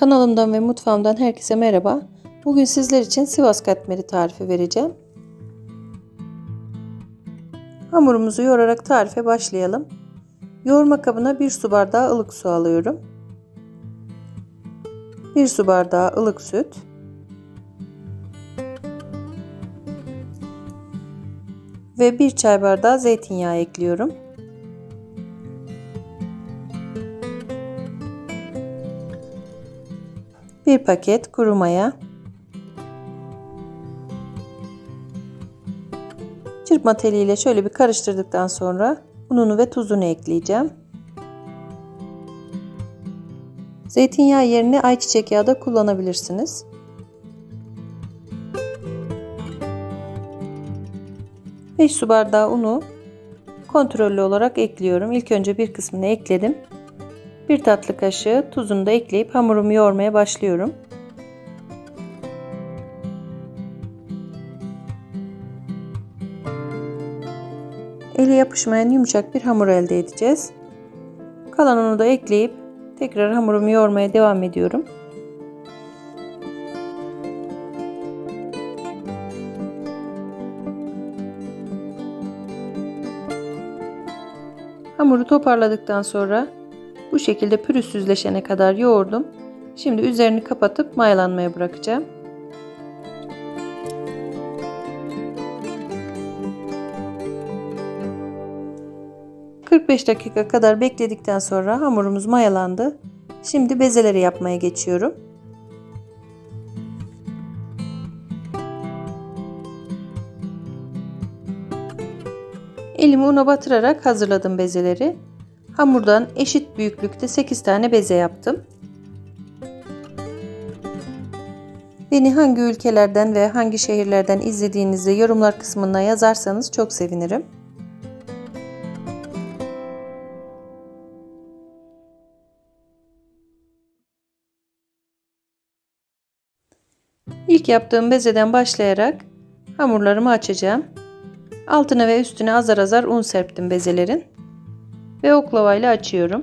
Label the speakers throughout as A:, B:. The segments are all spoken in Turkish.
A: Kanalımdan ve mutfağımdan herkese merhaba. Bugün sizler için Sivas katmeri tarifi vereceğim. Hamurumuzu yoğurarak tarife başlayalım. Yoğurma kabına 1 su bardağı ılık su alıyorum. 1 su bardağı ılık süt. Ve 1 çay bardağı zeytinyağı ekliyorum. Bir paket kuru maya. Çırpma teliyle şöyle bir karıştırdıktan sonra ununu ve tuzunu ekleyeceğim. Zeytinyağı yerine ayçiçek yağı da kullanabilirsiniz. Beş su bardağı unu kontrollü olarak ekliyorum. İlk önce bir kısmını ekledim. Bir tatlı kaşığı tuzunu da ekleyip hamurumu yoğurmaya başlıyorum. Ele yapışmayan yumuşak bir hamur elde edeceğiz. Kalan unu da ekleyip tekrar hamurumu yoğurmaya devam ediyorum. Hamuru toparladıktan sonra bu şekilde pürüzsüzleşene kadar yoğurdum. Şimdi üzerini kapatıp mayalanmaya bırakacağım. ...45 dakika kadar bekledikten sonra hamurumuz mayalandı. Şimdi bezeleri yapmaya geçiyorum. Elimi una batırarak hazırladım bezeleri. Hamurdan eşit büyüklükte 8 tane beze yaptım. Beni hangi ülkelerden ve hangi şehirlerden izlediğinizi yorumlar kısmına yazarsanız çok sevinirim. İlk yaptığım bezeden başlayarak hamurlarımı açacağım. Altına ve üstüne azar azar un serptim bezelerin ve oklavayla açıyorum.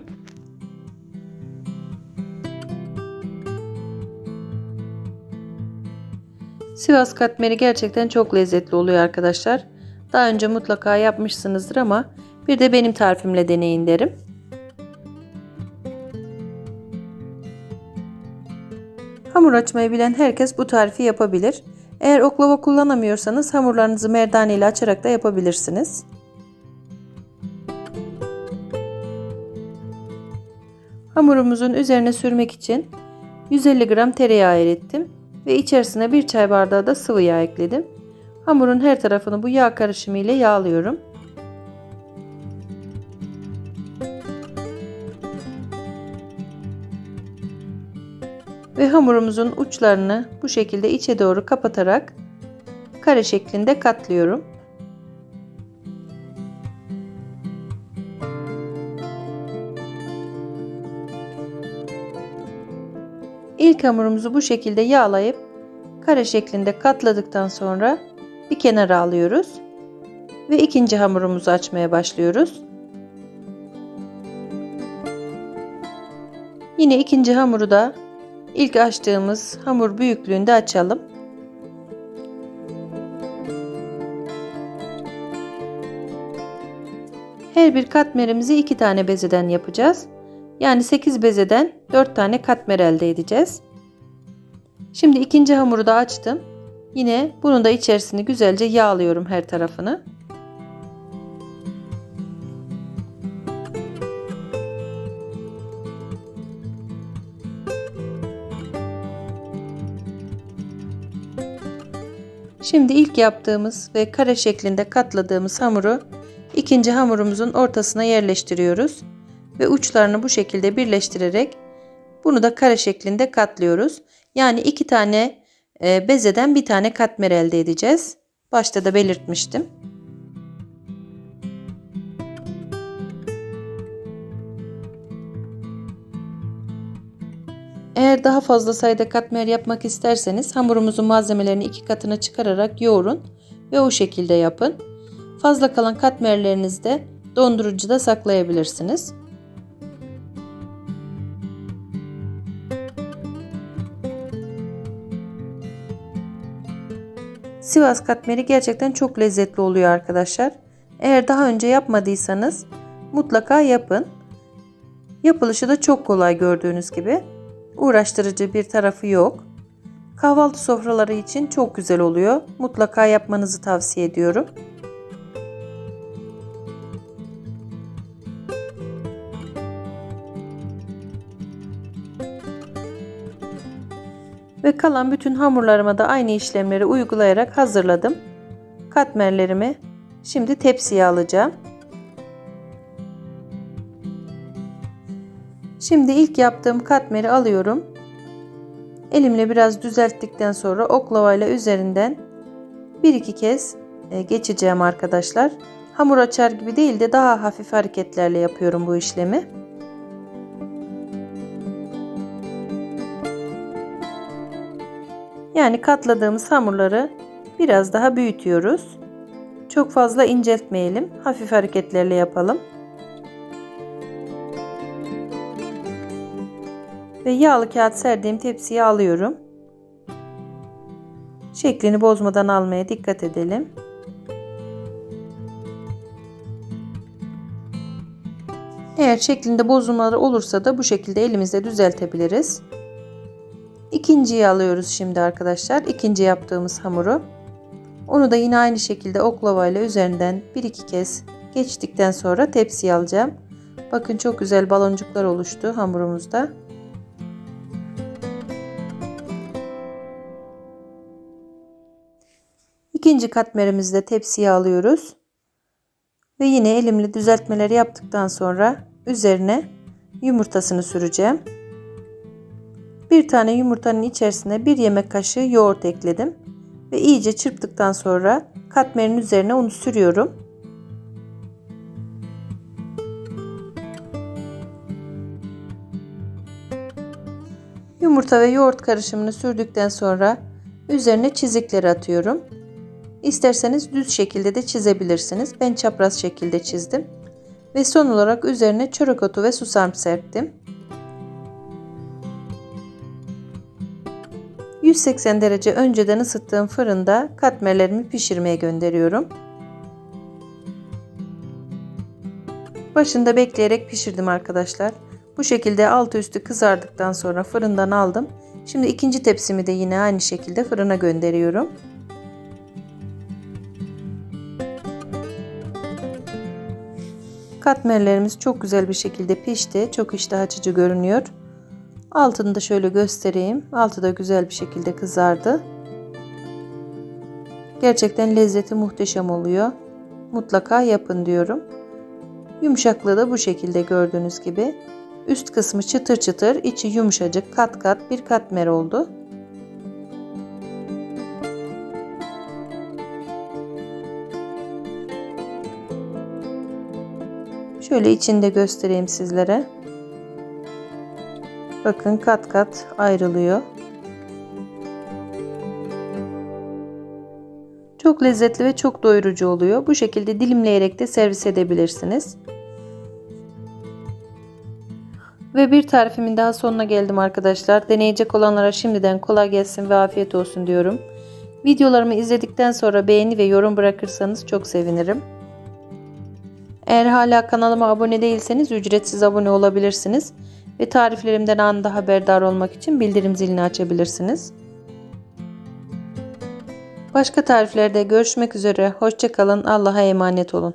A: Sivas katmeri gerçekten çok lezzetli oluyor arkadaşlar. Daha önce mutlaka yapmışsınızdır ama bir de benim tarifimle deneyin derim. Hamur açmayı bilen herkes bu tarifi yapabilir. Eğer oklava kullanamıyorsanız hamurlarınızı merdane ile açarak da yapabilirsiniz. Hamurumuzun üzerine sürmek için 150 gram tereyağı erittim ve içerisine bir çay bardağı da sıvı yağ ekledim. Hamurun her tarafını bu yağ karışımı ile yağlıyorum. Ve hamurumuzun uçlarını bu şekilde içe doğru kapatarak kare şeklinde katlıyorum. İlk hamurumuzu bu şekilde yağlayıp kare şeklinde katladıktan sonra bir kenara alıyoruz. Ve ikinci hamurumuzu açmaya başlıyoruz. Yine ikinci hamuru da ilk açtığımız hamur büyüklüğünde açalım. Her bir katmerimizi iki tane bezeden yapacağız. Yani 8 bezeden 4 tane katmer elde edeceğiz. Şimdi ikinci hamuru da açtım. Yine bunun da içerisini güzelce yağlıyorum her tarafını. Şimdi ilk yaptığımız ve kare şeklinde katladığımız hamuru ikinci hamurumuzun ortasına yerleştiriyoruz ve uçlarını bu şekilde birleştirerek bunu da kare şeklinde katlıyoruz. Yani iki tane e, bezeden bir tane katmer elde edeceğiz. Başta da belirtmiştim. Eğer daha fazla sayıda katmer yapmak isterseniz hamurumuzun malzemelerini iki katına çıkararak yoğurun ve o şekilde yapın. Fazla kalan katmerlerinizi de dondurucuda saklayabilirsiniz. Sivas katmeri gerçekten çok lezzetli oluyor arkadaşlar. Eğer daha önce yapmadıysanız mutlaka yapın. Yapılışı da çok kolay gördüğünüz gibi. Uğraştırıcı bir tarafı yok. Kahvaltı sofraları için çok güzel oluyor. Mutlaka yapmanızı tavsiye ediyorum. Ve kalan bütün hamurlarıma da aynı işlemleri uygulayarak hazırladım. Katmerlerimi şimdi tepsiye alacağım. Şimdi ilk yaptığım katmeri alıyorum. Elimle biraz düzelttikten sonra oklavayla üzerinden bir iki kez e, geçeceğim arkadaşlar. Hamur açar gibi değil de daha hafif hareketlerle yapıyorum bu işlemi. Yani katladığımız hamurları biraz daha büyütüyoruz. Çok fazla inceltmeyelim. Hafif hareketlerle yapalım. Ve yağlı kağıt serdiğim tepsiye alıyorum. Şeklini bozmadan almaya dikkat edelim. Eğer şeklinde bozulmaları olursa da bu şekilde elimizde düzeltebiliriz. İkinciyi alıyoruz şimdi arkadaşlar. İkinci yaptığımız hamuru. Onu da yine aynı şekilde oklavayla üzerinden bir iki kez geçtikten sonra tepsiye alacağım. Bakın çok güzel baloncuklar oluştu hamurumuzda. İkinci katmerimizi de tepsiye alıyoruz. Ve yine elimle düzeltmeleri yaptıktan sonra üzerine yumurtasını süreceğim. Bir tane yumurtanın içerisine bir yemek kaşığı yoğurt ekledim. Ve iyice çırptıktan sonra katmerin üzerine onu sürüyorum. Yumurta ve yoğurt karışımını sürdükten sonra üzerine çizikleri atıyorum. İsterseniz düz şekilde de çizebilirsiniz. Ben çapraz şekilde çizdim. Ve son olarak üzerine çörek otu ve susam serptim. 180 derece önceden ısıttığım fırında katmerlerimi pişirmeye gönderiyorum. Başında bekleyerek pişirdim arkadaşlar. Bu şekilde altı üstü kızardıktan sonra fırından aldım. Şimdi ikinci tepsimi de yine aynı şekilde fırına gönderiyorum. Katmerlerimiz çok güzel bir şekilde pişti. Çok iştah açıcı görünüyor. Altını da şöyle göstereyim. Altı da güzel bir şekilde kızardı. Gerçekten lezzeti muhteşem oluyor. Mutlaka yapın diyorum. Yumuşaklığı da bu şekilde gördüğünüz gibi. Üst kısmı çıtır çıtır, içi yumuşacık kat kat bir katmer oldu. Şöyle içinde göstereyim sizlere. Bakın kat kat ayrılıyor. Çok lezzetli ve çok doyurucu oluyor. Bu şekilde dilimleyerek de servis edebilirsiniz. Ve bir tarifimin daha sonuna geldim arkadaşlar. Deneyecek olanlara şimdiden kolay gelsin ve afiyet olsun diyorum. Videolarımı izledikten sonra beğeni ve yorum bırakırsanız çok sevinirim. Eğer hala kanalıma abone değilseniz ücretsiz abone olabilirsiniz ve tariflerimden anında haberdar olmak için bildirim zilini açabilirsiniz. Başka tariflerde görüşmek üzere. Hoşçakalın. Allah'a emanet olun.